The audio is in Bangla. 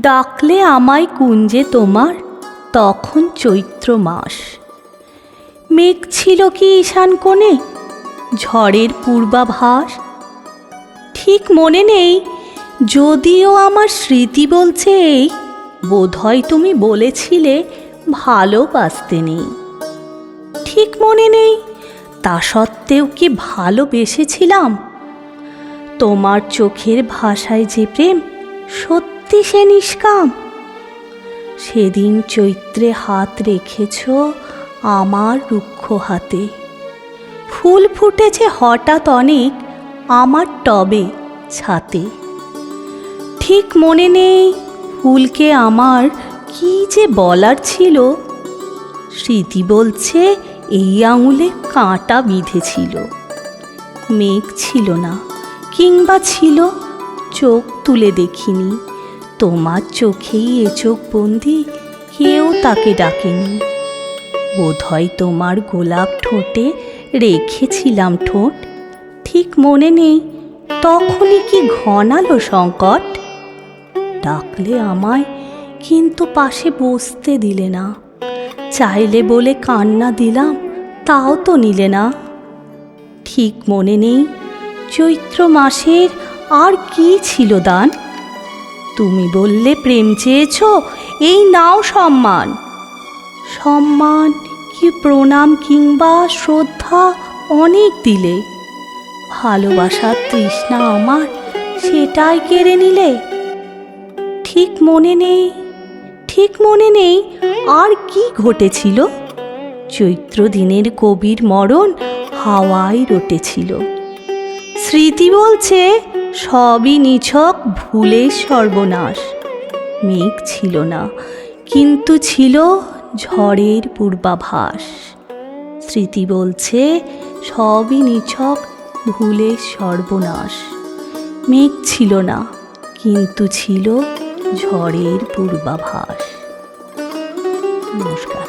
ডাকলে আমায় কুঞ্জে তোমার? তখন চৈত্র মাস। মেঘ ছিল কি ঈশান কোণে? ঝড়ের পূর্বাভাস? ঠিক মনে নেই, যদিও আমার স্মৃতি বলছে এই, বোধহয় তুমি বলেছিলে ভালোবাসতে নেই। ঠিক মনে নেই, তা সত্ত্বেও কি ভালোবেসেছিলাম? তোমার চোখের ভাষায় যে প্রেম সত্যি সে নিষ্কাম। সেদিন চৈত্রে হাত রেখেছ আমার রুক্ষ হাতে। ফুল ফুটেছে হঠাৎ অনেক আমার টবে ছাতে। ঠিক মনে নেই ফুলকে আমার কি যে বলার ছিল। স্মৃতি বলছে এই আঙুলে কাঁটা বিঁধেছিল। মেঘ ছিল না, কিংবা ছিল চোখ তুলে দেখিনি। তোমার চোখেই এ চোখ বন্দি, কেউ তাকে ডাকেনি। বোধহয় তোমার গোলাপ ঠোঁটে রেখেছিলাম ঠোঁট। ঠিক মনে নেই, তখনই কি ঘনালো সংকট। ডাকলে আমায়, কিন্তু পাশে বসতে দিলে না। চাইলে বলে কান্না দিলাম, তাও তো নিলে না। ঠিক মনে নেই, চৈত্র মাসের আর কি ছিল দান? তুমি বললে প্রেম চেয়েছ, এই নাও সম্মান। সম্মান কি প্রণাম কিংবা শ্রদ্ধা অনেক দিলে। ভালোবাসার তৃষ্ণা আমার, সেটাই কেড়ে নিলে। ঠিক মনে নেই, ঠিক মনে নেই, আর কি ঘটেছিল? চৈত্র দিনের কবির মরণ হাওয়ায় রটেছিল। স্মৃতি বলছে সবই নিছক ভুলের সর্বনাশ। মেঘ ছিল না, কিন্তু ছিল ঝড়ের পূর্বাভাস। স্মৃতি বলছে, সবই নিছক ভুলের সর্বনাশ। মেঘ ছিল না, কিন্তু ছিল ঝড়ের পূর্বাভাস। নমস্কার।